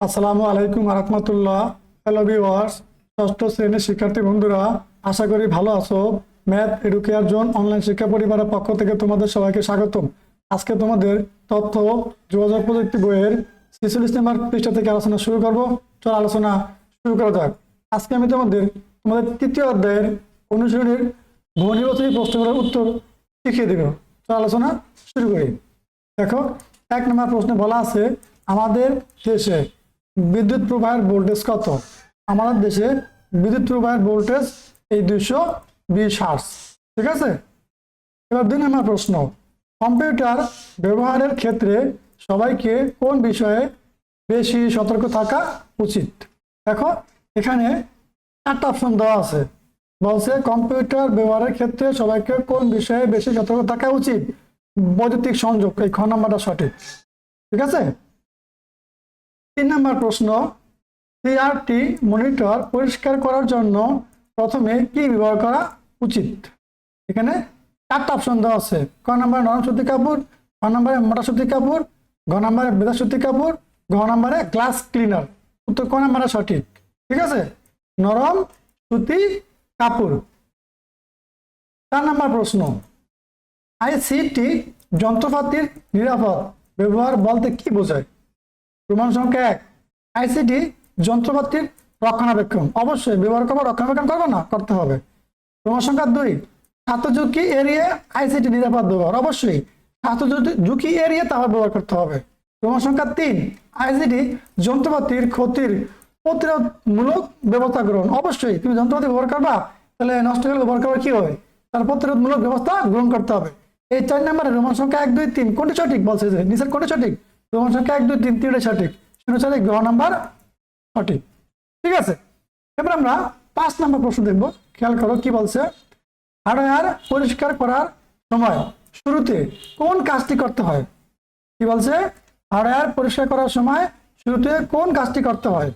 আসসালামু আলাইকুম রহমতুল্লাহ hello viewers ষষ্ঠ শ্রেণির শিক্ষার্থী বন্ধুরা, আশা করি ভালো আছো। ম্যাথ এডুকেয়ার জোন অনলাইন শিক্ষা পরিবারের পক্ষ থেকে তোমাদের সবাইকে স্বাগতম। আজকে তোমাদের তথ্য, যোগাযোগ প্রযুক্তি বইয়ের ছেচল্লিশ নম্বর পৃষ্ঠা থেকে আলোচনা শুরু করব। চল আলোচনা শুরু করা যাক। আজকে আমি তোমাদের তোমাদের তৃতীয় অধ্যায়ের অনুশীলনের বহুনির্বাচনী প্রশ্নগুলোর উত্তর শিখিয়ে দেব। চল আলোচনা শুরু করি। দেখো, এক নম্বর প্রশ্নে বলা আছে, আমাদের দেশে বিদ্যুৎ প্রবাহের ভোল্টেজ কত? আমাদের দেশে বিদ্যুৎ প্রবাহের ভোল্টেজ এই দুইশো বিশ হার্স ঠিক আছে? এবার দুই নম্বর প্রশ্ন, কম্পিউটার ব্যবহারের ক্ষেত্রে সবাইকে কোন বিষয়ে বেশি সতর্ক থাকা উচিত? দেখো, এখানে একটা অপশন দেওয়া আছে। বলছে, কম্পিউটার ব্যবহারের ক্ষেত্রে সবাইকে কোন বিষয়ে বেশি সতর্ক থাকা উচিত? বৈদ্যুতিক সংযোগ, এই খ নাম্বারটা সঠিক, ঠিক আছে? তিন নম্বর প্রশ্ন সিআরটি মনিটর পরিষ্কার করার জন্য প্রথমে কি ব্যবহার করা উচিত? এখানে চারটা অপশন দেওয়া আছে। ক নম্বরে নরম সুতি কাপড়, খ নম্বরে মোটা সুতি কাপড়, ঘ নম্বরে বেদা সুতি কাপড়, ঘ নম্বরে গ্লাস ক্লিনার উত্তর ক নম্বরে সঠিক। ঠিক আছে? নরম সুতি কাপড়। চার নম্বর প্রশ্ন আইসিটি যন্ত্রপাতির নিরাপদ ব্যবহার বলতে কি বোঝায়? প্রমাণ সংখ্যা এক। আইসিটি যন্ত্রপাতির রক্ষণাবেক্ষণ। অবশ্যই ব্যবহার করব, রক্ষণাবেক্ষণ করব না, করতে হবে। প্রমাণ সংখ্যা দুই, ছাত্র ঝুঁকি এড়িয়ে আইসিটি নিরাপদ ব্যবহার। অবশ্যই ছাত্র ঝুঁকি- এড়িয়ে তাহলে ব্যবহার করতে হবে। প্রমাণ সংখ্যা তিন আইসিটি যন্ত্রপাতির ক্ষতির প্রতিরোধমূলক ব্যবস্থা গ্রহণ। অবশ্যই তুমি যন্ত্রপাতি ব্যবহার করবা, তাহলে নষ্ট হলে ব্যবহার করবে কি হবে? তার প্রতিরোধমূলক ব্যবস্থা গ্রহণ করতে হবে। এই চার নম্বরে রোমান সংখ্যা এক, দুই, তিন। কোনটি সঠিক? বলছে যে, নিচের কোনটি সঠিক? রোমান সংখ্যা? এক, দুই, তিন তিনটে সঠিক শূন্য গ্রহ নাম্বার সঠিক ঠিক আছে? এবার আমরা পাঁচ নম্বর প্রশ্ন দেখব। খেয়াল করো কি বলছে? হার্ডওয়্যার পরিষ্কার করার সময় শুরুতে কোন কাজটি করতে হয়? কি বলছে? হার্ডওয়্যার পরিষ্কার করার সময় শুরুতে কোন কাজটি করতে হয়?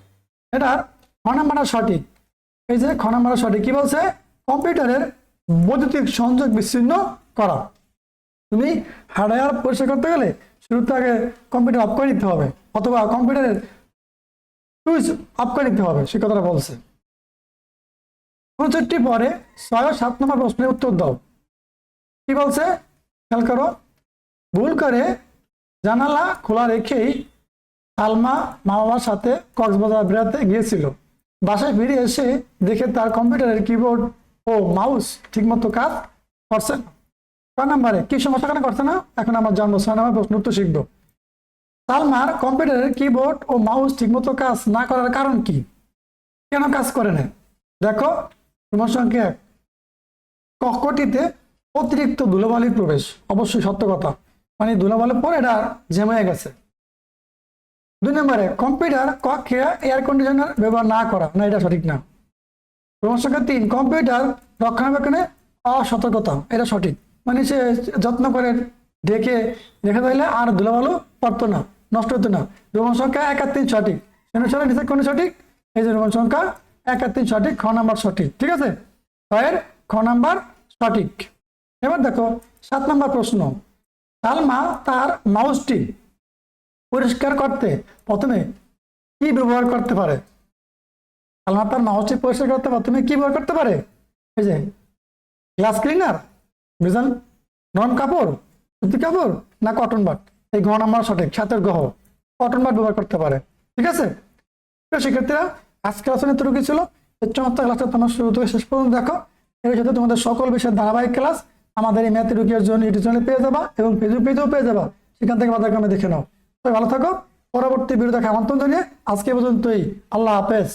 এটার খ নাম্বারটা সঠিক। এই যে খ নাম্বারটা সঠিক। কি বলছে? কম্পিউটারের বৈদ্যুতিক সংযোগ বিচ্ছিন্ন করা। তুমি হার্ডওয়্যার পরিষ্কার করতে গেলে শুরুতে আগে কম্পিউটার অফ করে নিতে হবে অথবা কম্পিউটারের সুইচ অফ করে নিতে হবে, সে কথাটা বলছে। উনচল্লিশটি পরে ছয় সাত নম্বর প্রশ্নের উত্তর দাও। কি বলছে? খেয়াল করো। ভুল করে জানালা খোলা রেখেই আলমা মা বাবার সাথে কক্সবাজার বেড়াতে গিয়েছিল। বাসায় ফিরে এসে দেখে তার কম্পিউটারের কিবোর্ড ও মাউস ঠিকমতো কাজ করছে না। ক নাম্বারে, কি সমস্যা কেন করছে না? এখন আমার জন্ম ছয় নম্বর প্রশ্ন, উত্তর শিখব। সালমার কম্পিউটারের কিবোর্ড ও মাউস ঠিকমতো কাজ না করার কারণ কি? কেন কাজ করে না? দেখো, তোমার সঙ্গে এক। কক্ষটিতে অতিরিক্ত ধুলোবালির প্রবেশ, অবশ্যই সত্য কথা। মানে ধুলোবালির পর এটা জ্যাম গেছে। দুই নম্বরে, কম্পিউটার কক্ষে এয়ার কন্ডিশনার ব্যবহার না করা, না, এটা সঠিক না। প্রমাণ সংখ্যা তিন, কম্পিউটার রক্ষণাবেক্ষণে অসতর্কতা, এটা সঠিক। মানে সে যত্ন করে ঢেকে রেখে দিলে আর ধুলাবালু পড়তো না, নষ্ট হতো না। রোমান সংখ্যা এক আর তিন সঠিক। অনুসারে নিচে কোন সঠিক? এই যে রোমান সংখ্যা এক আর তিন সঠিক, খ নাম্বার সঠিক, ঠিক আছে? ছয়ের খ নাম্বার সঠিক। এবার দেখো, সাত নাম্বার প্রশ্ন। সালমা তার মাউসটি পরিষ্কার করতে প্রথমে কি ব্যবহার করতে পারে? সালমা তার মাউসটি পরিষ্কার করতে প্রথমে কি ব্যবহার করতে পারে? এই যে গ্লাস ক্লিনার বিজান নরম কাপড় সুতি কাপড় না কটন বাট এই ঘ নাম্বার সঠিক সাতের গ্রহ কটন বাট ব্যবহার করতে পারে। ঠিক আছে? শিক্ষার্থীরা আজকে আসলে এতটুকু ছিল। এই চমৎকার ক্লাসটা তোমার শুরু থেকে শেষ পর্যন্ত দেখো। এর সাথে তোমাদের সকল বিষয়ের ধারাবাহিক ক্লাস আমাদের এই ম্যাথ রুকিয়ার জন্য ইউটিউব চ্যানেলে পেয়ে যাবা এবং ফেসবুক পেজেও পেয়ে যাবা। সেখান থেকে বাধাক্রমে দেখে নাও। তো ভালো থাকো। পরবর্তী ভিডিও দেখা আমন্ত্রণ জানিয়ে আজকে পর্যন্তই। আল্লাহ হাফেজ।